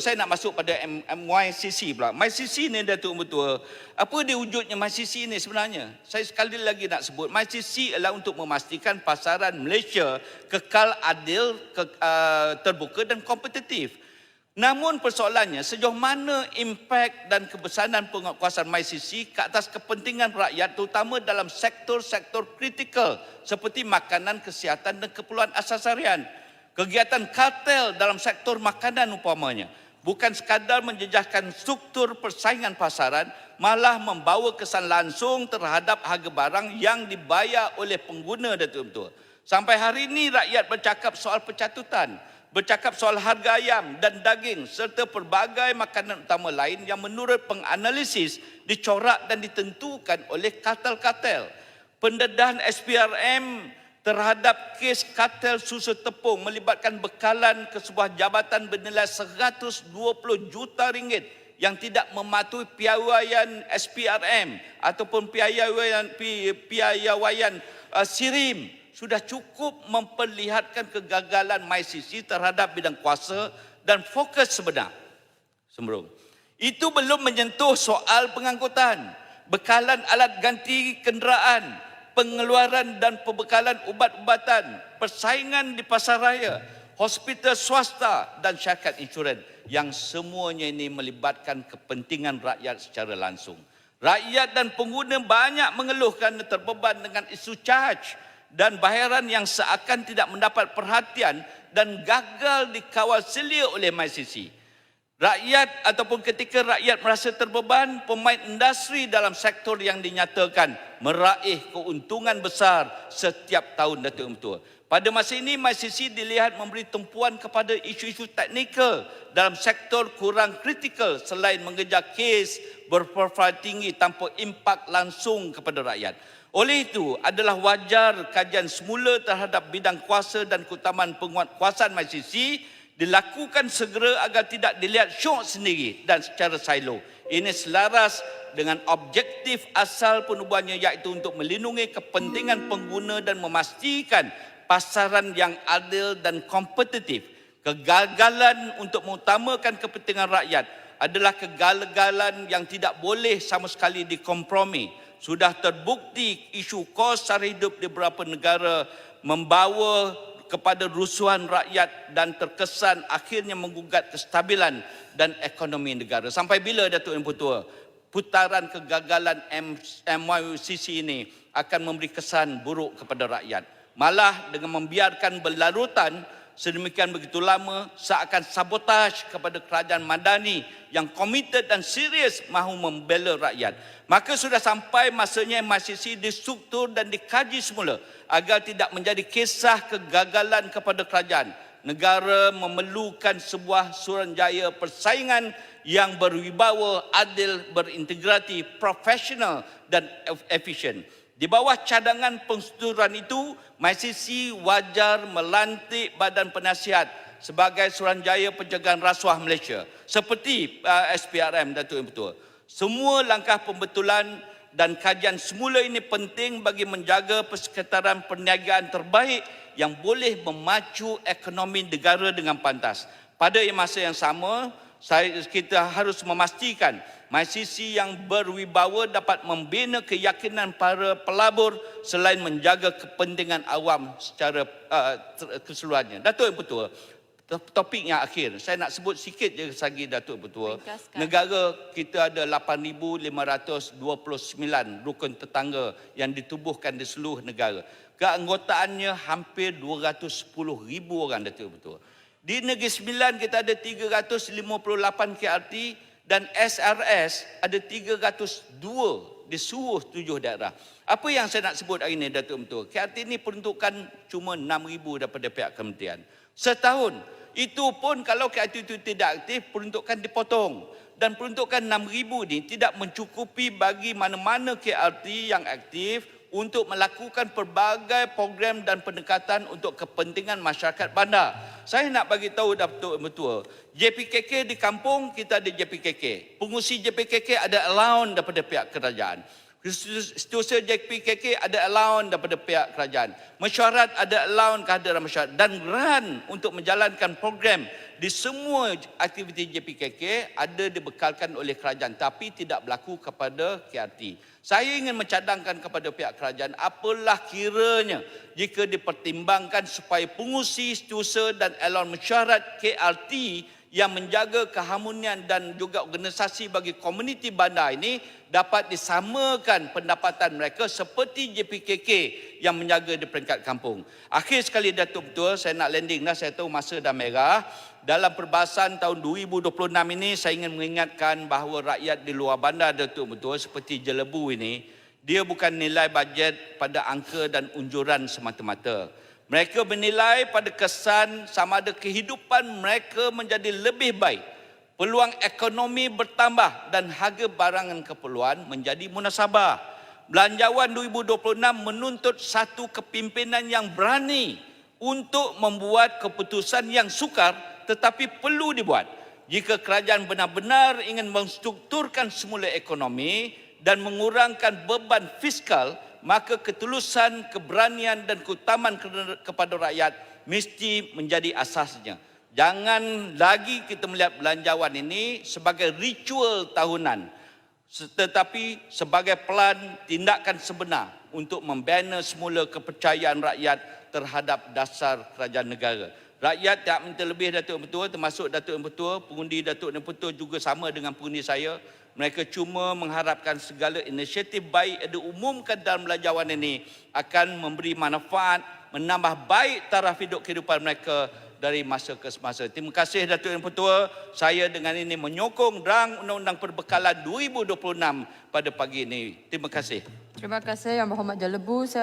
Saya nak masuk pada MYCC pula. MYCC ni Datuk Betul. Apa dia wujudnya MYCC ni sebenarnya? Saya sekali lagi nak sebut. MYCC adalah untuk memastikan pasaran Malaysia kekal adil, ke, uh, terbuka dan kompetitif. Namun persoalannya sejauh mana impak dan kebesaran penguasaan MyCC ke atas kepentingan rakyat terutama dalam sektor-sektor kritikal seperti makanan, kesihatan dan keperluan asas harian. Kegiatan kartel dalam sektor makanan umpamanya bukan sekadar menjejaskan struktur persaingan pasaran malah membawa kesan langsung terhadap harga barang yang dibayar oleh pengguna Datuk Betul. Sampai hari ini rakyat bercakap soal pencatutan bercakap soal harga ayam dan daging serta pelbagai makanan utama lain yang menurut penganalisis dicorak dan ditentukan oleh kartel-kartel. Pendedahan SPRM terhadap kes kartel susu tepung melibatkan bekalan ke sebuah jabatan bernilai 120 juta ringgit yang tidak mematuhi piawaian SPRM ataupun piawaian pi- piawaian uh, SIRIM sudah cukup memperlihatkan kegagalan MyCC terhadap bidang kuasa dan fokus sebenar. Sembrung. Itu belum menyentuh soal pengangkutan, bekalan alat ganti kenderaan, pengeluaran dan pembekalan ubat-ubatan, persaingan di pasar raya, hospital swasta dan syarikat insurans yang semuanya ini melibatkan kepentingan rakyat secara langsung. Rakyat dan pengguna banyak mengeluh kerana terbeban dengan isu charge dan bayaran yang seakan tidak mendapat perhatian dan gagal dikawal selia oleh MyCC. Rakyat ataupun ketika rakyat merasa terbeban, pemain industri dalam sektor yang dinyatakan meraih keuntungan besar setiap tahun Datuk Betul. Pada masa ini, MyCC dilihat memberi tumpuan kepada isu-isu teknikal dalam sektor kurang kritikal selain mengejar kes berprofil tinggi tanpa impak langsung kepada rakyat. Oleh itu, adalah wajar kajian semula terhadap bidang kuasa dan keutamaan penguatkuasaan MyCC dilakukan segera agar tidak dilihat syok sendiri dan secara silo. Ini selaras dengan objektif asal penubuhannya iaitu untuk melindungi kepentingan pengguna dan memastikan pasaran yang adil dan kompetitif. Kegagalan untuk mengutamakan kepentingan rakyat adalah kegagalan yang tidak boleh sama sekali dikompromi. Sudah terbukti isu kos sara hidup di beberapa negara membawa kepada rusuhan rakyat dan terkesan akhirnya menggugat kestabilan dan ekonomi negara. Sampai bila Datuk Yang Tua? Putaran kegagalan MYCC ini akan memberi kesan buruk kepada rakyat. Malah dengan membiarkan berlarutan sedemikian begitu lama seakan sabotaj kepada kerajaan madani yang komited dan serius mahu membela rakyat. Maka sudah sampai masanya MyCC distruktur dan dikaji semula agar tidak menjadi kisah kegagalan kepada kerajaan. Negara memerlukan sebuah suranjaya persaingan yang berwibawa, adil, berintegriti, profesional dan efisien. Di bawah cadangan penstrukturan itu, MyCC wajar melantik Badan Penasihat sebagai Suruhanjaya Pencegahan Rasuah Malaysia seperti uh, SPRM Datuk yang betul. Semua langkah pembetulan dan kajian semula ini penting bagi menjaga persekitaran perniagaan terbaik yang boleh memacu ekonomi negara dengan pantas. Pada masa yang sama, saya, kita harus memastikan MyCC yang berwibawa dapat membina keyakinan para pelabur selain menjaga kepentingan awam secara uh, keseluruhannya. Datuk yang betul, topik yang akhir, saya nak sebut sikit je sagi Datuk. Ringkaskan. Negara kita ada 8,529 rukun tetangga yang ditubuhkan di seluruh negara. Keanggotaannya hampir 210 ribu orang Datuk Betul. Di Negeri Sembilan kita ada 358 KRT dan SRS ada 302 di seluruh tujuh daerah. Apa yang saya nak sebut hari ini Datuk Betul? KRT ini peruntukan cuma 6,000 daripada pihak kementerian. Setahun. Itu pun kalau KRT itu tidak aktif, peruntukan dipotong. Dan peruntukan 6,000 ini tidak mencukupi bagi mana-mana KRT yang aktif untuk melakukan pelbagai program dan pendekatan untuk kepentingan masyarakat bandar. Saya nak bagi tahu Datuk Betul, JPKK di kampung kita ada JPKK. Pengusi JPKK ada allowance daripada pihak kerajaan. Setiausaha JPKK ada allowance daripada pihak kerajaan. Mesyuarat ada allowance kehadiran mesyuarat. Dan grant untuk menjalankan program di semua aktiviti JPKK ada dibekalkan oleh kerajaan tapi tidak berlaku kepada KRT. Saya ingin mencadangkan kepada pihak kerajaan apalah kiranya jika dipertimbangkan supaya pengusi setiausaha dan allowance mesyuarat KRT yang menjaga keharmonian dan juga organisasi bagi komuniti bandar ini dapat disamakan pendapatan mereka seperti JPKK yang menjaga di peringkat kampung. Akhir sekali Datuk Betul, saya nak landing dah, saya tahu masa dah merah. Dalam perbahasan tahun 2026 ini, saya ingin mengingatkan bahawa rakyat di luar bandar Datuk Betul seperti Jelebu ini, dia bukan nilai bajet pada angka dan unjuran semata-mata. Mereka menilai pada kesan sama ada kehidupan mereka menjadi lebih baik. Peluang ekonomi bertambah dan harga barangan keperluan menjadi munasabah. Belanjawan 2026 menuntut satu kepimpinan yang berani untuk membuat keputusan yang sukar tetapi perlu dibuat. Jika kerajaan benar-benar ingin menstrukturkan semula ekonomi dan mengurangkan beban fiskal, maka ketulusan, keberanian dan keutamaan kepada rakyat mesti menjadi asasnya. Jangan lagi kita melihat belanjawan ini sebagai ritual tahunan tetapi sebagai pelan tindakan sebenar untuk membina semula kepercayaan rakyat terhadap dasar kerajaan negara. Rakyat tak minta lebih Datuk Yang Betul termasuk Datuk Yang Betul, pengundi Datuk Yang Betul juga sama dengan pengundi saya. Mereka cuma mengharapkan segala inisiatif baik yang diumumkan dalam belanjawan ini akan memberi manfaat, menambah baik taraf hidup kehidupan mereka dari masa ke semasa. Terima kasih Datuk Yang Betul. Saya dengan ini menyokong rang Undang-Undang Perbekalan 2026 pada pagi ini. Terima kasih. Terima kasih Yang Berhormat Jalebu. Saya